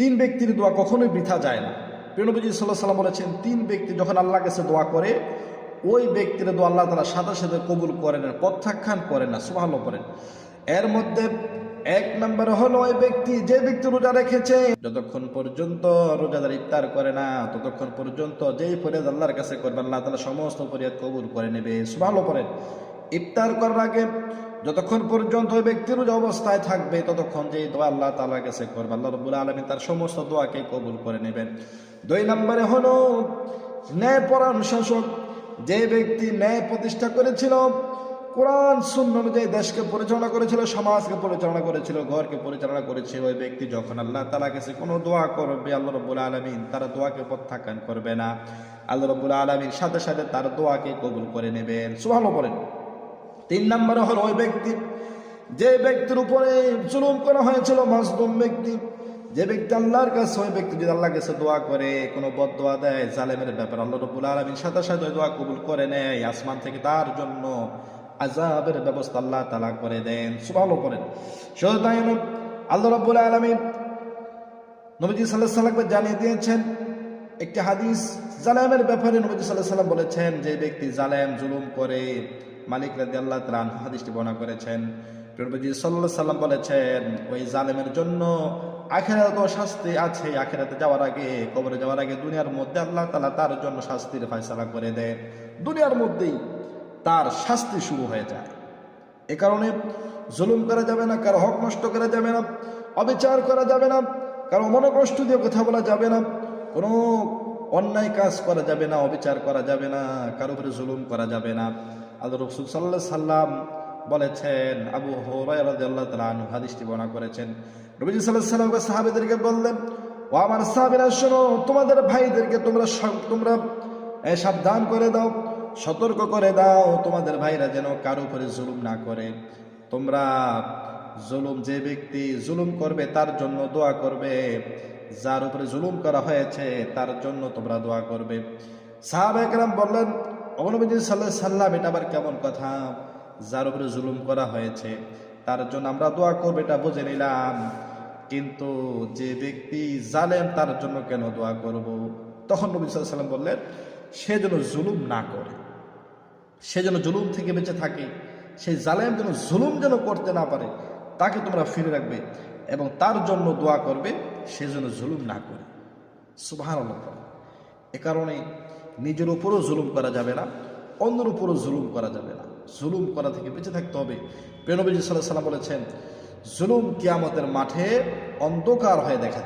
তিন ব্যক্তির দোয়া কখনোই বৃথা যায় না। প্রেনবীজি সাল্লাহ সাল্লাম বলেছেন, তিন ব্যক্তি যখন আল্লাহ কাছে দোয়া করে, ওই ব্যক্তির দোয়া আল্লাহ তালা সাথে সাথে কবুল করেন না প্রত্যাখ্যান করেন না সুভালো করেন এর মধ্যে এক নম্বরে হলো ওই ব্যক্তি যে ব্যক্তি রোজা রেখেছে, যতক্ষণ পর্যন্ত রোজাদার ইফতার করে না, ততক্ষণ পর্যন্ত যেই ফরিয়াদ আল্লাহর কাছে করবে, আল্লাহ তালা সমস্ত ফরিয়াদ কবুল করে নেবে সুভালো করেন ইফতার করার আগে যতক্ষণ পর্যন্ত ওই ব্যক্তির অবস্থায় থাকবে, ততক্ষণ যে দোয়া আল্লাহ তালার কাছে করবে। আল্লাহ রবুল আলমী তার সমস্ত দোয়াকে কবুল করে নেবেন। দুই নম্বরে হলো ন্যায়পরায়ণ শাসক। যে ব্যক্তি ন্যায় প্রতিষ্ঠা করেছিল, কোরআন শূন্য অনুযায়ী দেশকে পরিচালনা করেছিল, সমাজকে পরিচালনা করেছিল, ঘরকে পরিচালনা করেছিল, ওই ব্যক্তি যখন আল্লাহ তালা কাছে কোনো দোয়া করবে, আল্লাহ রব্বুল আলমিন তার দোয়াকে প্রত্যাখ্যান করবে না। আল্লাহ রব্বুল আলমীর সাথে সাথে তার দোয়াকে কবুল করে নেবেন। সুভালো বলেন। তিন নম্বরে হলো ওই ব্যক্তি। যে ব্যক্তির উপরে জুলুম করা হয়েছিল, মাজলুম ব্যক্তি, যে ব্যক্তি আল্লাহর কাছে, ওই ব্যক্তি যদি আল্লাহর কাছে দোয়া করে, কোনো বদ দোয়া দেয় জালেমের ব্যাপারে আল্লাহ রবুল আলমীর সাথে সাথে ওই দোয়া কবুল করে নেয়, আসমান থেকে তার জন্য আজাবের ব্যবস্থা আল্লাহ তালা করে দেন। সুভালো করেন শুধু তাই আল্লাহ রব্বুল আলমী নবীজি সাল্লাহ সাল্লামকে জানিয়ে দিয়েছেন, একটি হাদিস, জালেমের ব্যাপারে নবীজি সাল্লাহ সাল্লাম বলেছেন, যে ব্যক্তি জালেম, জুলুম করে মালিক রাজি আল্লাহ তালান হাদিসটি বর্ণনা করেছেন। নবীজি সাল্লাহ সাল্লাম বলেছেন, ওই জালেমের জন্য আখেরাত শাস্তি আছে। আখেরাতে যাওয়ার আগে, কবরে যাওয়ার আগে দুনিয়ার মধ্যে আল্লাহ তালা তার জন্য শাস্তির ফয়সালা করে দেন। দুনিয়ার মধ্যেই তার শাস্তি শুরু হয়ে যায়। এ কারণে জুলুম করা যাবে না, কারও হক নষ্ট করা যাবে না, অবিচার করা যাবে না, কারও মনে কষ্ট দিয়ে কথা বলা যাবে না, কোনো অন্যায় কাজ করা যাবে না, অবিচার করা যাবে না, কারও উপরে জুলুম করা যাবে না। আল্লাহ রসুল সাল্লাহ সাল্লাম বলেছেন, আবু আনহু হাদিসটি বর্ণনা করেছেন। নবীজি সাল্লাল্লাহু আলাইহি ওয়াসাল্লাম বললেন, ও আমার সাহাবীরা, শোনো, তোমাদের ভাইদেরকে তোমরা তোমরা সাবধান করে দাও, সতর্ক করে দাও, তোমাদের ভাইরা যেন কারও উপরে জুলুম না করে। তোমরা জুলুম, যে ব্যক্তি জুলুম করবে, তার জন্য দোয়া করবে। যার উপরে জুলুম করা হয়েছে, তার জন্য তোমরা দোয়া করবে। সাহাব একরাম বললেন অগনবীজি সাল্লাহ সাল্লাম, এটা আবার কেমন কথা? যার উপরে জুলুম করা হয়েছে, তার জন্য আমরা দোয়া করব, এটা বুঝে নিলাম। কিন্তু যে ব্যক্তি জালেম, তার জন্য কেন দোয়া করব? তখন নবী সাল্লাম বললেন, সে যেন জুলুম না করে, সে যেন জুলুম থেকে বেঁচে থাকে, সেই জালেম যেন জুলুম যেন করতে না পারে, তাকে তোমরা ফিরে রাখবে এবং তার জন্য দোয়া করবে, সে যেন জুলুম না করে। সুবাহ এ কারণে নিজের উপরও জুলুম করা যাবে না, অন্যের উপরও জুলুম করা যাবে না জুলুম করা থেকে বেঁচে থাকতে হবে প্রেনবীজি সাল্লাহ সাল্লাম বলেছেন, জুলুম কিয়ামতের মাঠে অন্ধকার হয়ে দেখা।